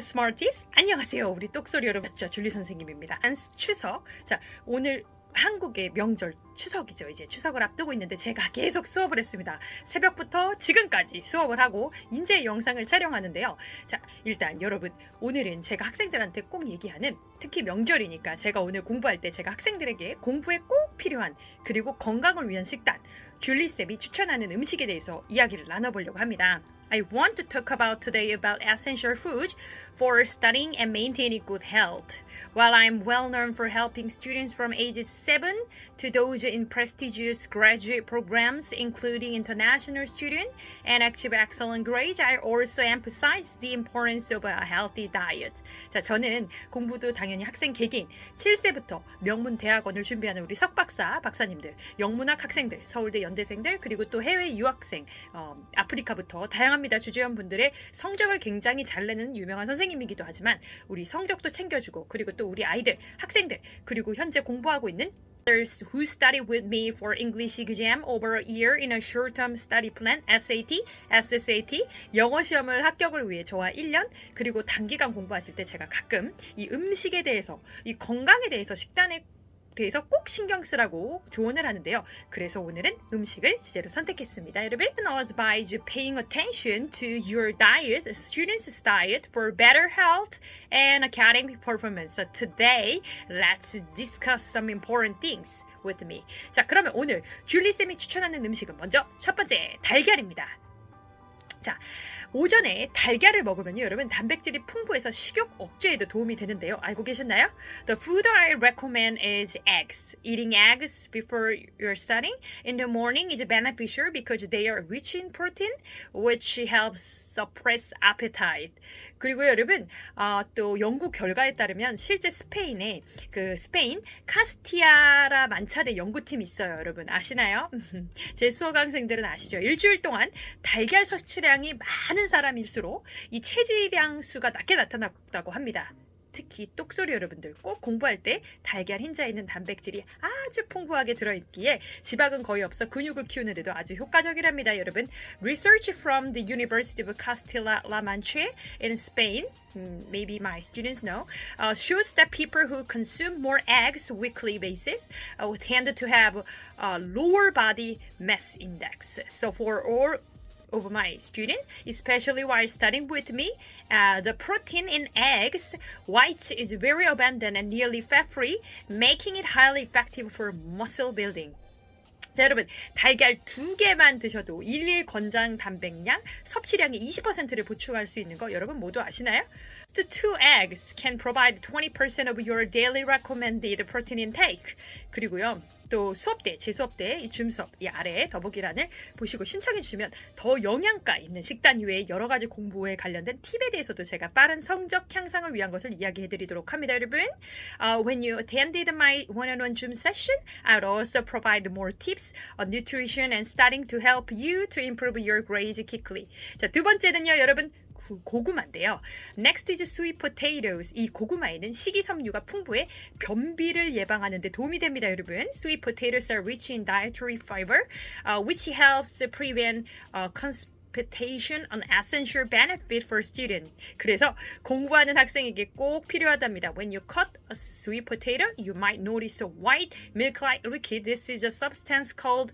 Smarties 안녕하세요. 우리 똑소리 여러분. 저 줄리 선생님입니다. 안스 추석. 자 오늘 한국의 명절 추석이죠. 이제 추석을 앞두고 있는데 제가 계속 수업을 했습니다. 새벽부터 지금까지 수업을 하고 이제 영상을 촬영하는데요. 자 일단 여러분 오늘은 제가 학생들한테 꼭 얘기하는 특히 명절이니까 제가 오늘 공부할 때 제가 학생들에게 공부에 꼭 필요한 그리고 건강을 위한 식단 줄리쌤이 추천하는 음식에 대해서 이야기를 나눠보려고 합니다. I want to talk about today about essential foods for studying and maintaining good health. While I'm well known for helping students from ages 7 to those in prestigious graduate programs, including international student and achieve excellent grades, I also emphasize the importance of a healthy diet. 자, 저는 공부도 당연히 학생 개개인 7세부터 명문 대학원을 준비하는 우리 석박사 박사님들, 영문학 학생들, 서울대 연대생들, 그리고 또 해외 유학생, 어, 아프리카부터 다양 합니다. 주재원 분들의 성적을 굉장히 잘 내는 유명한 선생님이기도 하지만 우리 성적도 챙겨주고 그리고 또 우리 아이들, 학생들, 그리고 현재 공부하고 있는 others who study with me for English exam over a year in a short-term study plan SAT, SSAT 영어 시험을 합격을 위해 저와 1년 그리고 단기간 공부하실 때 제가 가끔 이 음식에 대해서 이 건강에 대해서 식단에 대해서 꼭 신경 쓰라고 조언을 하는데요. 그래서 오늘은 음식을 주제로 선택했습니다. 여러분, advise paying attention to your diet, students' diet for better health and academic performance. So today, let's discuss some important things with me. 자, 그러면 오늘 줄리 쌤이 추천하는 음식은 먼저 첫 번째 달걀입니다. 자, 오전에 달걀을 먹으면요, 여러분 단백질이 풍부해서 식욕 억제에도 도움이 되는데요. 알고 계셨나요? The food I recommend is eggs. Eating eggs before you're studying in the morning is beneficial because they are rich in protein, which helps suppress appetite. 그리고 여러분, 어, 또 연구 결과에 따르면 실제 스페인에 그 스페인 카스티아라 만차대 연구팀이 있어요, 여러분 아시나요? 제 수험학생들은 아시죠? 일주일 동안 달걀 섭취 량이 많은 사람일수록 이 체지량 수가 낮게 나타났다고 합니다. 특히 똑소리 여러분들 꼭 공부할 때 달걀 흰자에 있는 단백질이 아주 풍부하게 들어있기에 지방은 거의 없어 근육을 키우는 데도 아주 효과적이랍니다, 여러분. Research from the University of Castilla-La Mancha in Spain, mm, maybe my students know, uh, shows that people who consume more eggs weekly basis uh, tend to have a lower body mass index. So for all of my student, especially while studying with me, uh, the protein in eggs whites is very abundant and nearly fat-free, making it highly effective for muscle building. 자, 여러분, 달걀 두 개만 드셔도 일일 권장 단백량 섭취량의 20%를 보충할 수 있는 거 여러분 모두 아시나요? The two eggs can provide 20% of your daily recommended protein intake. 그리고요. 또 수업 때, 제 수업 때이줌 수업 이 아래에 더보기란을 보시고 신청해 주시면 더 영양가 있는 식단 이외에 여러 가지 공부에 관련된 팁에 대해서도 제가 빠른 성적 향상을 위한 것을 이야기해 드리도록 합니다, 여러분. Uh, when you attended my one-on-one Zoom session, I'll also provide more tips on nutrition and studying to help you to improve your grades quickly. 자, 두 번째는요, 여러분. 그 고구마인데요. Next is sweet potatoes. 이 고구마에는 식이섬유가 풍부해 변비를 예방하는 데 도움이 됩니다, 여러분. Sweet potatoes are rich in dietary fiber, uh, which helps prevent uh, constipation, an essential benefit for student. 그래서 공부하는 학생에게 꼭 필요하답니다. When you cut a sweet potato, you might notice a white milk-like liquid. This is a substance called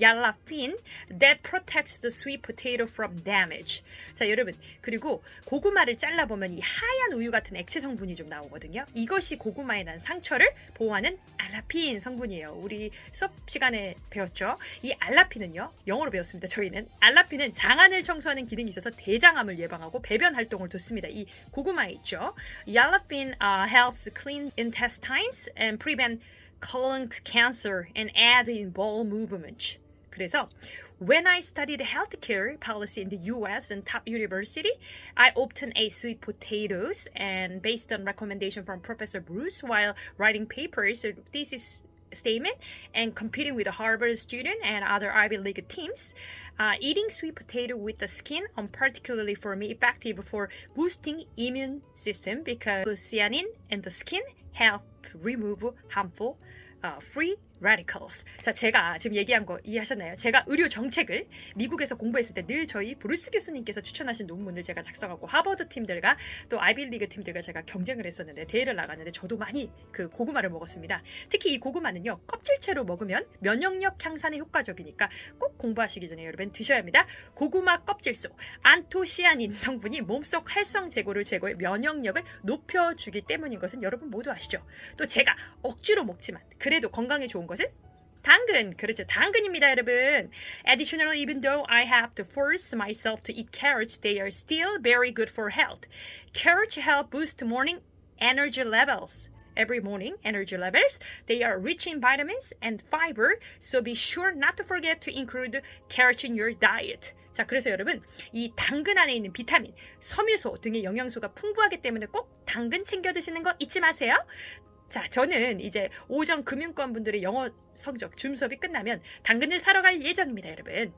얄라핀 that protects the sweet potato from damage. 자, 여러분. 그리고 고구마를 잘라 보면 이 하얀 우유 같은 액체 성분이 좀 나오거든요. 이것이 고구마에 난 상처를 보호하는 알라핀 성분이에요. 우리 수업 시간에 배웠죠. 이 알라핀은요. 영어로 배웠습니다. 저희는 알라핀은 장안을 청소하는 기능이 있어서 대장암을 예방하고 배변 활동을 돕습니다. 이 고구마에 있죠. 얄라핀 uh, helps clean intestines and prevent colon cancer and aid in bowel movement. 그래서 when I studied healthcare policy in the US and top university, I often ate sweet potatoes and based on recommendation from Professor Bruce while writing papers, thesis statement and competing with a Harvard student and other Ivy League teams. Uh, eating sweet potato with the skin, um, particularly for me, effective for boosting immune system because cyanine and the skin help remove harmful uh, free radicals. 자, 제가 지금 얘기한 거 이해하셨나요? 제가 의료 정책을 미국에서 공부했을 때 늘 저희 브루스 교수님께서 추천하신 논문을 제가 작성하고 하버드 팀들과 또 아이빌리그 팀들과 제가 경쟁을 했었는데 대회를 나갔는데 저도 많이 그 고구마를 먹었습니다. 특히 이 고구마는요 껍질채로 먹으면 면역력 향상에 효과적이니까 꼭 공부하시기 전에 여러분 드셔야 합니다. 고구마 껍질 속 안토시아닌 성분이 몸속 활성 제고를 제거해 면역력을 높여주기 때문인 것은 여러분 모두 아시죠? 또 제가 억지로 먹지만 그래도 건강에 좋은 것은 당근 그렇죠 당근입니다 여러분 Additionally even though I have to force myself to eat carrots they are still very good for health carrots help boost morning energy levels every morning energy levels they are rich in vitamins and fiber so be sure not to forget to include carrots in your diet 자 그래서 여러분 이 당근 안에 있는 비타민 섬유소 등의 영양소가 풍부하기 때문에 꼭 당근 챙겨 드시는 거 잊지 마세요 자, 저는 이제 오전 금융권 분들의 영어 성적 줌 수업이 끝나면 당근을 사러 갈 예정입니다, 여러분.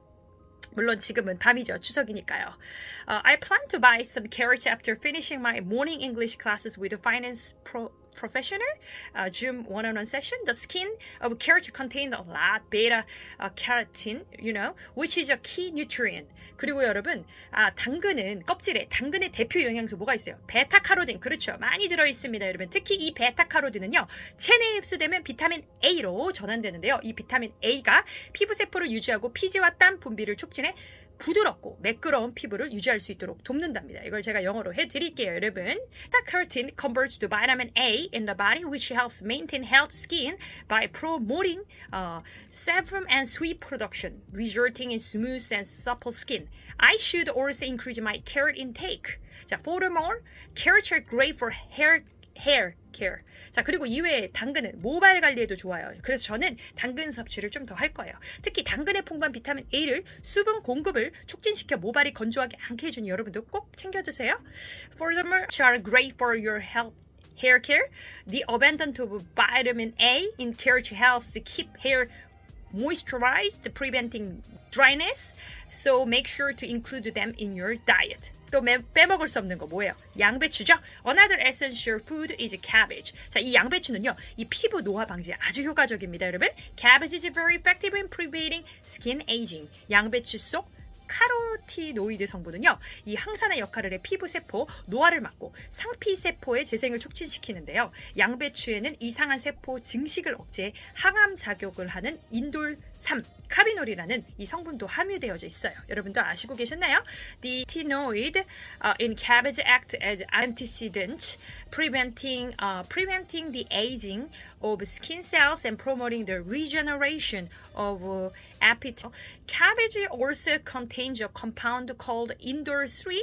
물론 지금은 밤이죠. 추석이니까요. Uh, I plan to buy some carrots after finishing my morning English classes with a finance pro professional uh, Zoom one-on-one session. The skin of carrots contain a lot beta uh, carotene, you know, which is a key nutrient. 그리고 여러분, 아 당근은 껍질에 당근의 대표 영양소 뭐가 있어요? 베타카로틴. 그렇죠. 많이 들어 있습니다, 여러분. 특히 이 베타카로틴은요. 체내에 흡수되면 비타민 A로 전환되는데요. 이 비타민 A가 피부 세포를 유지하고 피지와 땀 분비를 촉진해 부드럽고 매끄러운 피부를 유지할 수 있도록 돕는답니다. 이걸 제가 영어로 해드릴게요, 여러분. The carotene converts to vitamin A in the body, which helps maintain healthy skin by promoting uh, sebum and sweat production, resulting in smooth and supple skin. I should also increase my carrot intake. 자, furthermore, carrots are great for hair hair care. 자, 그리고 이외에 당근은 모발 관리에도 좋아요. 그래서 저는 당근 섭취를 좀 더 할 거예요. 특히 당근에 풍부한 비타민 A를 수분 공급을 촉진시켜 모발이 건조하게 않게 해주니 여러분도 꼭 챙겨 드세요. Furthermore, are great for your health. Hair care. The abundance of vitamin A in carrot helps keep hair moisturized, preventing dryness. So make sure to include them in your diet. 또 매, 빼먹을 수 없는 거 뭐예요? 양배추죠? Another essential food is cabbage. 자, 이 양배추는요, 이 피부 노화 방지에 아주 효과적입니다, 여러분. Cabbage is very effective in preventing skin aging. 양배추 속 카로티노이드 성분은요, 이 항산화 역할을 해 피부 세포 노화를 막고 상피 세포의 재생을 촉진시키는데요. 양배추에는 이상한 세포 증식을 억제해 항암 작용을 하는 인돌 3 카비놀이라는 이 성분도 함유되어져 있어요. 여러분도 아시고 계셨나요? The tinoid uh, in cabbage act as antioxidant, preventing uh, preventing the aging of skin cells and promoting the regeneration of uh, epithelial. Cabbage also contains a compound called indole 3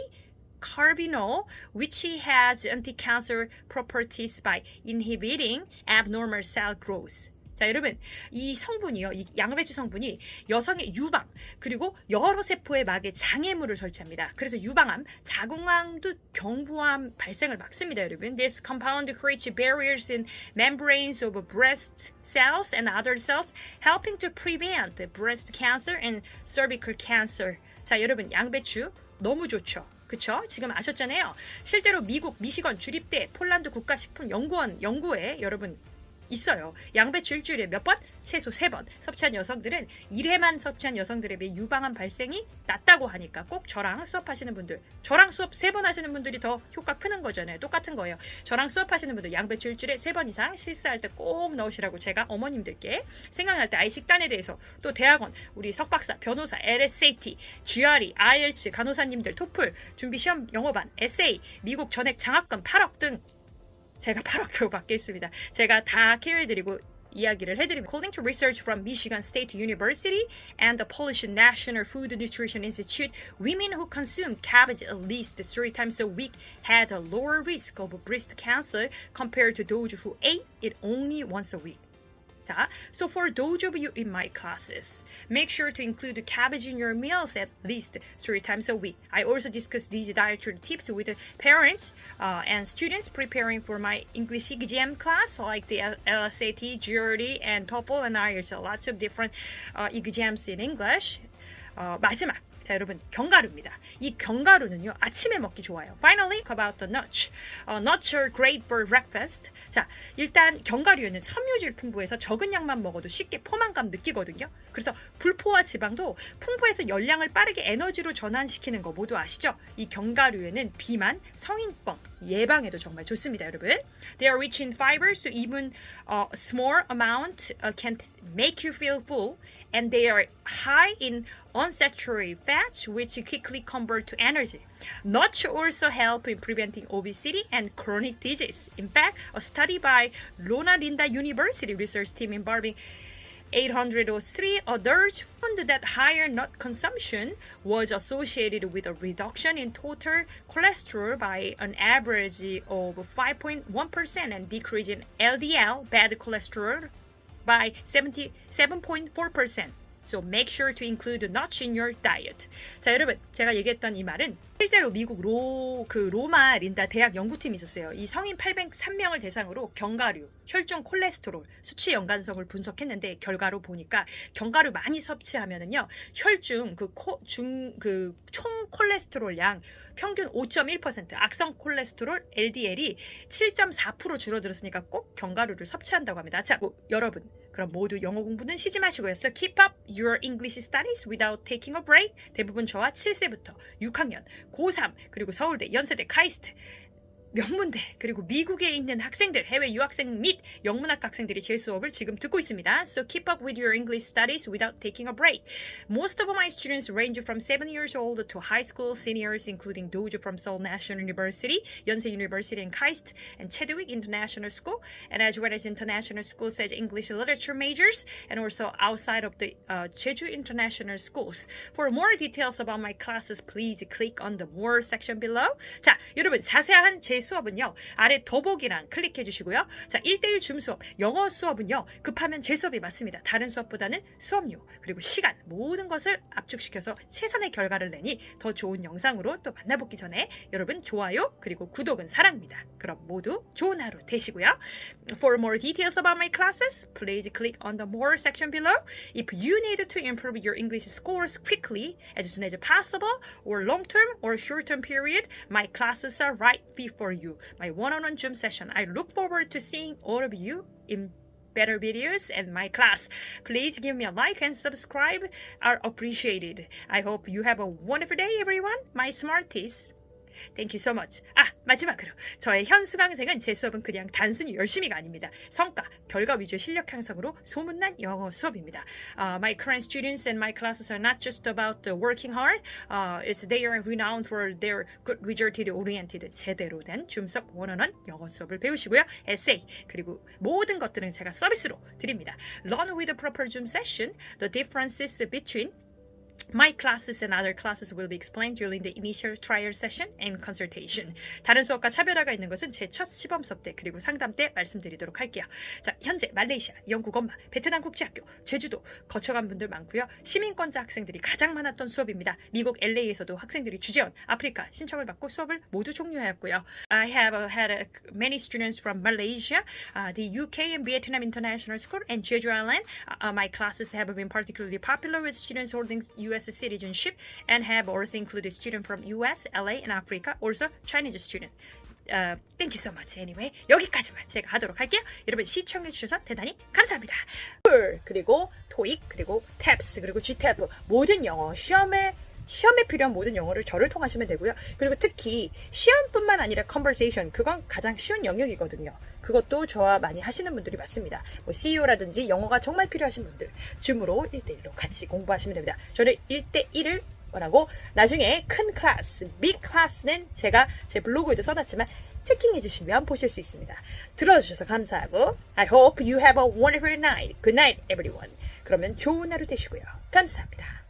carbinol, which has anti-cancer properties by inhibiting abnormal cell growth. 자, 여러분, 이 성분이요, 이 양배추 성분이 여성의 유방, 그리고 여러 세포의 막에 장애물을 설치합니다. 그래서 유방암, 자궁암 도 경부암 발생을 막습니다, 여러분. This compound creates barriers in membranes of breast cells and other cells, helping to prevent breast cancer and cervical cancer. 자, 여러분, 양배추 너무 좋죠. 그쵸? 지금 아셨잖아요. 실제로 미국 미시건 주립대 폴란드 국가식품연구원 연구에 여러분 있어요. 양배추 일주일에 몇 번? 최소 세번 섭취한 여성들은 1회만 섭취한 여성들에 비해 유방암 발생이 낮다고 하니까 꼭 저랑 수업하시는 분들, 저랑 수업 세 번 하시는 분들이 더 효과 크는 거잖아요. 똑같은 거예요. 저랑 수업하시는 분들 양배추 일주일에 세 번 이상 실수할 때 꼭 넣으시라고 제가 어머님들께 생각날 때 아이 식단에 대해서 또 대학원, 우리 석박사, 변호사, LSAT, GRE, IELTS, 간호사님들, 토플, 준비 시험 영어반, 에세이, 미국 전액 장학금 8억 등 제가 8억도 받겠습니다. 제가 다 케어해드리고 이야기를 해드립니다. According to research from Michigan State University and the Polish National Food Nutrition Institute, women who consume cabbage at least three times a week had a lower risk of breast cancer compared to those who ate it only once a week. 자, so for those of you in my classes, make sure to include cabbage in your meals at least three times a week. I also discuss these dietary tips with the parents uh, and students preparing for my English exam class, like the LSAT, GRE, and TOEFL and IELTS. Lots of different uh, exams in English. 어, 마지막 자 여러분 견과류입니다. 이 견과류는요 아침에 먹기 좋아요. Finally about the nuts. 어, nuts are great for breakfast. 자 일단 견과류에는 섬유질 풍부해서 적은 양만 먹어도 쉽게 포만감 느끼거든요. 그래서 불포화 지방도 풍부해서 열량을 빠르게 에너지로 전환시키는 거 모두 아시죠? 이 견과류에는 비만, 성인병 예방에도 정말 좋습니다, 여러분. They are rich in fiber, so even a small amount uh, can make you feel full. And they are high in unsaturated fats, which quickly convert to energy. Nuts also help in preventing obesity and chronic disease. In fact, a study by Loma Linda University research team involving 803 others found that higher nut consumption was associated with a reduction in total cholesterol by an average of 5.1% and decrease in LDL bad cholesterol by seventy-seven point four percent. So make sure to include nuts in your diet. 자, 여러분, 제가 얘기했던 이 말은 실제로 미국 로, 그 로마 린다 대학 연구팀이 있었어요. 이 성인 803명을 대상으로 견과류, 혈중 콜레스테롤, 수치 연관성을 분석했는데 결과로 보니까 견과류 많이 섭취하면은요. 혈중 그중그총 콜레스테롤 양 평균 5.1%, 악성 콜레스테롤 LDL이 7.4% 줄어들었으니까 꼭 견과류를 섭취한다고 합니다. 자, 뭐, 여러분 그럼 모두 영어 공부는 쉬지 마시고요. Keep up your English studies without taking a break. 대부분 저와 7세부터 6학년, 고3, 그리고 서울대, 연세대, 카이스트, 명문대 그리고 미국에 있는 학생들 해외 유학생 및 영문학 학생들이 제 수업을 지금 듣고 있습니다. So keep up with your English studies without taking a break. Most of my students range from 7 years old to high school seniors including those from Seoul National University, Yonsei University and KAIST and Chedwick International School and as well as international schools as English literature majors and also outside of the uh, Jeju International Schools. For more details about my classes please click on the more section below. 자, 여러분 자세한 제 수업은요. 아래 더보기란 클릭해 주시고요. 자, 1대1 줌 수업, 영어 수업은요. 급하면 제 수업이 맞습니다. 다른 수업보다는 수업료, 그리고 시간, 모든 것을 압축시켜서 최선의 결과를 내니 더 좋은 영상으로 또 만나보기 전에 여러분 좋아요, 그리고 구독은 사랑입니다. 그럼 모두 좋은 하루 되시고요. For more details about my classes, please click on the more section below. If you need to improve your English scores quickly, as soon as possible, or long term or short term period, my classes are right fit for you. My one on one Zoom session. I look forward to seeing all of you in better videos and my class. Please give me a like and subscribe are appreciated. I hope you have a wonderful day, everyone. My smarties. Thank you so much. 아, 마지막으로 저의 현수강생은 제 수업은 그냥 단순히 열심히가 아닙니다. 성과, 결과 위주의 실력 향상으로 소문난 영어 수업입니다. Uh, my current students and my classes are not just about uh, working hard. Uh, it's they are renowned for their good result oriented 제대로 된 줌섭 원어원 영어 수업을 배우시고요. 에세이 그리고 모든 것들은 제가 서비스로 드립니다. Learn with proper Zoom session. The differences between My classes and other classes will be explained during the initial trial session and consultation. 다른 수업과 차별화가 있는 것은 제 첫 시범 수업 때 그리고 상담 때 말씀드리도록 할게요. 자, 현재 말레이시아, 영국 엄마, 베트남 국제학교, 제주도 거쳐간 분들 많고요. 시민권자 학생들이 가장 많았던 수업입니다. 미국 LA에서도 학생들이 주재원, 아프리카 신청을 받고 수업을 모두 종료하였고요. I have had uh, many students from Malaysia, uh, the UK and Vietnam International School, and Jeju Island. Uh, my classes have been particularly popular with students holding U.S. citizenship and have also included students from U.S., LA, and Africa, also Chinese student. Uh, thank you so much. Anyway, 여기까지만 제가 하도록 할게요. 여러분 시청해주셔서 대단히 감사합니다. 그리고 토익 그리고 탭스 그리고 GTF 모든 영어 시험에 시험에 필요한 모든 영어를 저를 통하시면 되고요. 그리고 특히 시험뿐만 아니라 conversation 그건 가장 쉬운 영역이거든요. 그것도 저와 많이 하시는 분들이 많습니다. 뭐 CEO라든지 영어가 정말 필요하신 분들 줌으로 1대1로 같이 공부하시면 됩니다. 저는 1대1을 원하고 나중에 큰 클래스, 빅 클래스는 제가 제 블로그에도 써놨지만 체킹해 주시면 보실 수 있습니다. 들어주셔서 감사하고 I hope you have a wonderful night. Good night everyone. 그러면 좋은 하루 되시고요. 감사합니다.